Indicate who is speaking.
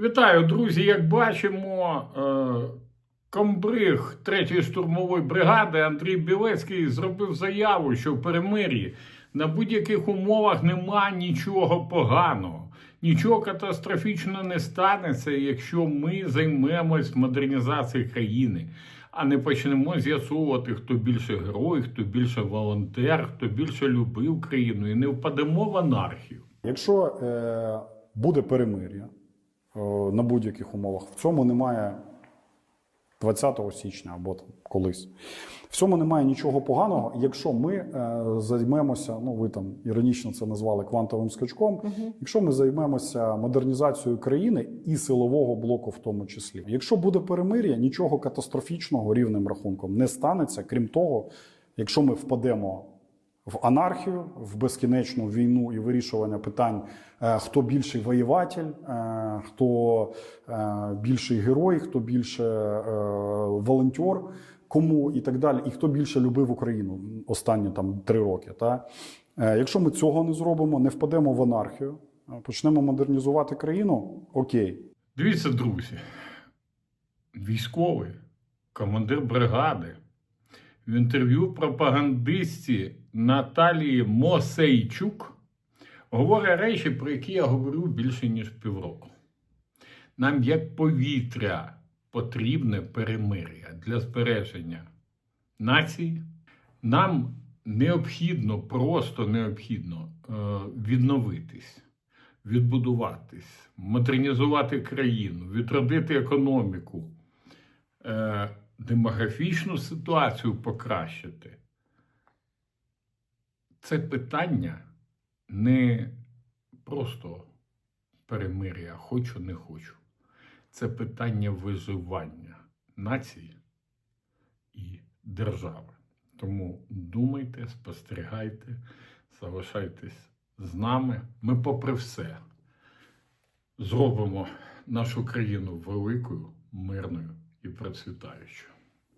Speaker 1: Вітаю, друзі! Як бачимо, е, комбриг 3-ї штурмової бригади Андрій Білецький зробив заяву, що в перемир'ї на будь-яких умовах нема нічого поганого, нічого катастрофічного не станеться, якщо ми займемось модернізацією країни, а не почнемо з'ясовувати, хто більше герой, хто більше волонтер, хто більше любив країну, і не впадемо в анархію.
Speaker 2: Якщо е, буде перемир'я на будь-яких умовах, в цьому немає 20 січня або там колись. В цьому немає нічого поганого, якщо ми е, займемося, ну ви там іронічно це назвали квантовим скачком. Якщо ми займемося модернізацією країни і силового блоку, в тому числі, якщо буде перемир'я, нічого катастрофічного рівним рахунком не станеться, крім того, якщо ми впадемо в анархію, в безкінечну війну і вирішування питань, е, хто більший воєватель, е, хто е, більший герой, хто більше волонтер, кому і так далі, і хто більше любив Україну останні там три роки. Та? Якщо ми цього не зробимо, не впадемо в анархію, почнемо модернізувати країну, окей.
Speaker 1: Дивіться, друзі, військовий, командир бригади, в інтерв'ю пропагандистці Наталії Мосейчук говорить речі, про які я говорю більше ніж півроку. Нам, як повітря, потрібне перемир'я для збереження нації. Нам необхідно, просто необхідно е, відновитись, відбудуватись, модернізувати країну, відродити економіку, е, демографічну ситуацію покращити. Це питання не просто перемир'я, хочу, не хочу. Це питання виживання нації і держави. Тому думайте, спостерігайте, залишайтесь з нами. Ми, попри все, зробимо нашу країну великою, мирною і процвітаючою.